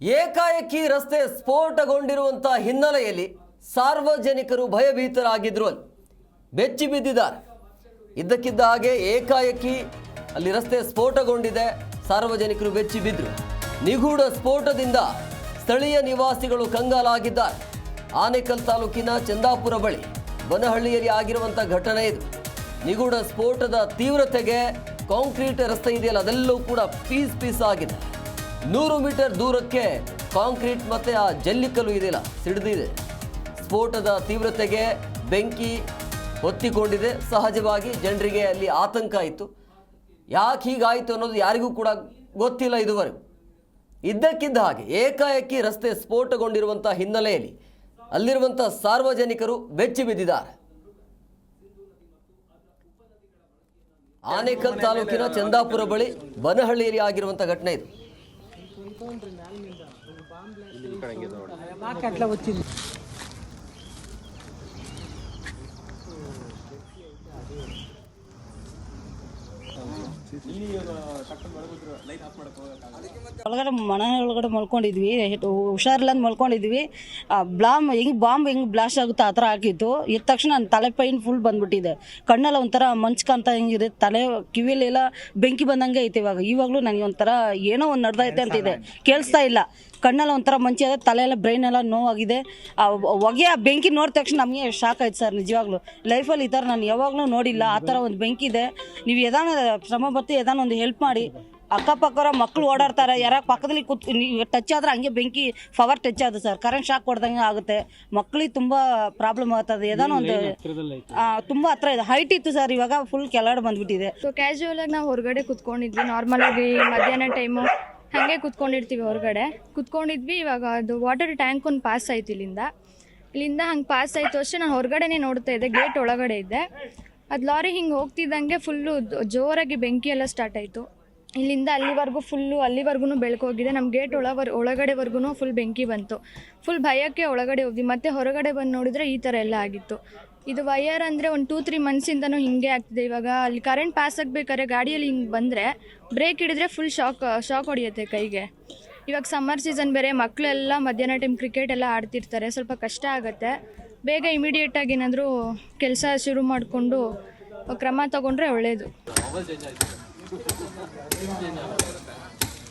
ಏಕಾಏಕಿ ರಸ್ತೆ ಸ್ಫೋಟಗೊಂಡಿರುವಂಥ ಹಿನ್ನೆಲೆಯಲ್ಲಿ ಸಾರ್ವಜನಿಕರು ಭಯಭೀತರಾಗಿದ್ರು ಅಲ್ಲಿ. ಬೆಚ್ಚಿ ಬಿದ್ದಿದ್ದಾರೆ. ಇದ್ದಕ್ಕಿದ್ದ ಹಾಗೆ ಏಕಾಏಕಿ ಅಲ್ಲಿ ರಸ್ತೆ ಸ್ಫೋಟಗೊಂಡಿದೆ. ಸಾರ್ವಜನಿಕರು ಬೆಚ್ಚಿ ಬಿದ್ದರು ನಿಗೂಢ ಸ್ಫೋಟದಿಂದ ಸ್ಥಳೀಯ ನಿವಾಸಿಗಳು ಕಂಗಾಲಾಗಿದ್ದಾರೆ. ಆನೇಕಲ್ ತಾಲೂಕಿನ ಚಂದಾಪುರ ಬಳಿ ಬನಹಳ್ಳಿಯಲ್ಲಿ ಆಗಿರುವಂಥ ಘಟನೆ ಇದು. ನಿಗೂಢ ಸ್ಫೋಟದ ತೀವ್ರತೆಗೆ ಕಾಂಕ್ರೀಟ್ ರಸ್ತೆ ಇದೆಯಲ್ಲ, ಅದೆಲ್ಲವೂ ಕೂಡ ಪೀಸ್ ಪೀಸ್ ಆಗಿದೆ. ನೂರು ಮೀಟರ್ ದೂರಕ್ಕೆ ಕಾಂಕ್ರೀಟ್ ಮತ್ತೆ ಆ ಜಲ್ಲಿಕಲ್ಲು ಇದೆಯಲ್ಲ, ಸಿಡಿದಿದೆ. ಸ್ಫೋಟದ ತೀವ್ರತೆಗೆ ಬೆಂಕಿ ಹೊತ್ತಿಕೊಂಡಿದೆ. ಸಹಜವಾಗಿ ಜನರಿಗೆ ಅಲ್ಲಿ ಆತಂಕ ಆಯಿತು ಯಾಕೆ ಹೀಗಾಯಿತು ಅನ್ನೋದು ಯಾರಿಗೂ ಕೂಡ ಗೊತ್ತಿಲ್ಲ ಇದುವರೆಗೂ. ಇದ್ದಕ್ಕಿದ್ದ ಹಾಗೆ ಏಕಾಏಕಿ ರಸ್ತೆ ಸ್ಫೋಟಗೊಂಡಿರುವಂಥ ಹಿನ್ನೆಲೆಯಲ್ಲಿ ಅಲ್ಲಿರುವಂಥ ಸಾರ್ವಜನಿಕರು ಬೆಚ್ಚಿ ಬಿದ್ದಿದ್ದಾರೆ. ಆನೇಕಲ್ ತಾಲೂಕಿನ ಚಂದಾಪುರ ಬಳಿ ಬನಹಳ್ಳಿಯಲ್ಲಿ ಆಗಿರುವಂಥ ಘಟನೆ ಇದು. వచ్చింది ಒಳಗಡೆ ಮನೆ ಒಳಗಡೆ ಮಲ್ಕೊಂಡಿದ್ವಿ. ಹುಷಾರಿಲ್ಲ ಅಂತ ಮಲ್ಕೊಂಡಿದ್ವಿ. ಆ ಬ್ಲಾಮ್ ಹೆಂಗೆ ಬಾಂಬ್ ಹೆಂಗ್ ಬ್ಲಾಸ್ಟ್ ಆಗುತ್ತೆ ಆ ಥರ ಆಗಿತ್ತು ಇದ್ದ ತಕ್ಷಣ ನನ್ನ ತಲೆ ಪೈನ್ ಫುಲ್ ಬಂದ್ಬಿಟ್ಟಿದೆ. ಕಣ್ಣೆಲ್ಲ ಒಂಥರ ಮಂಚ್ಕಂತ ಹೆಂಗಿದೆ. ತಲೆ ಕಿವಿಲೆಲ್ಲ ಬೆಂಕಿ ಬಂದಂಗೆ ಐತೆ ಇವಾಗ. ಇವಾಗಲೂ ನನಗೆ ಒಂಥರ ಏನೋ ಒಂದು ನಡ್ದೈತೆ ಅಂತ ಇದೆ. ಕೇಳಿಸ್ತಾ ಇಲ್ಲ. ಕಣ್ಣೆಲ್ಲ ಒಂಥರ ಮಂಚಿ ಅದೇ ತಲೆ ಎಲ್ಲ ಬ್ರೈನ್ ಎಲ್ಲ ನೋವಾಗಿದೆ. ಆ ಹೊಗೆ ಆ ಬೆಂಕಿ ನೋಡಿದ ತಕ್ಷಣ ನಮಗೆ ಶಾಕ್ ಆಯ್ತು ಸರ್ ನಿಜವಾಗ್ಲೂ. ಲೈಫಲ್ಲಿ ಈ ಥರ ನಾನು ಯಾವಾಗಲೂ ನೋಡಿಲ್ಲ ಆ ಥರ ಒಂದು ಬೆಂಕಿ ಇದೆ. ನೀವು ಯಾವ ಶ್ರಮ ಬರ್ತಿ ಏದಾನ ಒಂದು ಹೆಲ್ಪ್ ಮಾಡಿ. ಅಕ್ಕಪಕ್ಕರ ಮಕ್ಕಳು ಓಡಾಡ್ತಾರೆ ಯಾರ ಪಕ್ಕದಲ್ಲಿ ಕೂತ್ ನೀವು ಟಚ್ ಆದ್ರೆ ಹಂಗೆ ಬೆಂಕಿ ಪವರ್ ಟಚ್ ಆದ ಸರ್. ಕರೆಂಟ್ ಶಾಕ್ ಕೊಡ್ದಂಗೆ ಆಗುತ್ತೆ. ಮಕ್ಕಳಿಗೆ ತುಂಬ ಪ್ರಾಬ್ಲಮ್ ಆಗ್ತದೆ. ಏದಾನ ಒಂದು ತುಂಬ ಹತ್ರ ಇದೆ. ಹೈಟ್ ಇತ್ತು ಸರ್ ಇವಾಗ ಫುಲ್ ಕೆಳಗಡೆ ಬಂದ್ಬಿಟ್ಟಿದೆ. ಸೊ ಕ್ಯಾಶುವಲ್ ಆಗಿ ನಾವು ಹೊರಗಡೆ ಕುತ್ಕೊಂಡಿದ್ವಿ ನಾರ್ಮಲ್ ಆಗಿ ಮಧ್ಯಾಹ್ನ ಟೈಮು ಹಾಗೆ ಕುತ್ಕೊಂಡಿರ್ತೀವಿ ಹೊರಗಡೆ. ಕುತ್ಕೊಂಡಿದ್ವಿ, ಇವಾಗ ಅದು ವಾಟರ್ ಟ್ಯಾಂಕ್ ಒಂದು ಪಾಸ್ ಆಯ್ತು ಇಲ್ಲಿಂದ. ಇಲ್ಲಿಂದ ಹಂಗೆ ಪಾಸ್ ಆಯಿತು ಅಷ್ಟೇ ನಾನು ಹೊರಗಡೆನೇ ನೋಡ್ತಾ ಇದ್ದೆ ಗೇಟ್ ಒಳಗಡೆ ಇದ್ದೆ. ಅದು ಲಾರಿ ಹಿಂಗೆ ಹೋಗ್ತಿದ್ದಂಗೆ ಫುಲ್ಲು ಜೋರಾಗಿ ಬೆಂಕಿ ಎಲ್ಲ ಸ್ಟಾರ್ಟ್ ಆಯಿತು. ಇಲ್ಲಿಂದ ಅಲ್ಲಿವರೆಗೂ ಫುಲ್ಲು ಅಲ್ಲಿವರೆಗೂ ಬೆಳಕೋಗಿದೆ ನಮ್ಮ ಗೇಟ್ ಒಳವರ್ ಒಳಗಡೆವರೆಗೂ ಫುಲ್ ಬೆಂಕಿ ಬಂತು. ಫುಲ್ ಭಯಕ್ಕೆ ಒಳಗಡೆ ಹೋಗಿ ಮತ್ತೆ ಹೊರಗಡೆ ಬಂದು ನೋಡಿದ್ರೆ ಈ ಥರ ಎಲ್ಲ ಆಗಿತ್ತು. ಇದು ವಯರ್ ಅಂದರೆ ಒಂದು ಟೂ ತ್ರೀ ಮಂತ್ಸಿಂದನೂ ಹಿಂಗೆ ಆಗ್ತಿದೆ. ಇವಾಗ ಅಲ್ಲಿ ಕರೆಂಟ್ ಪಾಸ್ ಆಗಬೇಕಾದ್ರೆ ಗಾಡಿಯಲ್ಲಿ ಹಿಂಗೆ ಬಂದರೆ ಬ್ರೇಕ್ ಹಿಡಿದ್ರೆ ಫುಲ್ ಶಾಕ್ ಶಾಕ್ ಹೊಡಿಯುತ್ತೆ ಕೈಗೆ. ಇವಾಗ ಸಮ್ಮರ್ ಸೀಸನ್ ಬೇರೆ ಮಕ್ಕಳೆಲ್ಲ ಮಧ್ಯಾಹ್ನ ಟೈಮ್ ಕ್ರಿಕೆಟ್ ಎಲ್ಲ ಆಡ್ತಿರ್ತಾರೆ. ಸ್ವಲ್ಪ ಕಷ್ಟ ಆಗುತ್ತೆ. ಬೇಗ ಇಮಿಡಿಯೇಟಾಗಿ ಏನಾದರೂ ಕೆಲಸ ಶುರು ಮಾಡಿಕೊಂಡು, ಕ್ರಮ ತಗೊಂಡ್ರೆ ಒಳ್ಳೆಯದು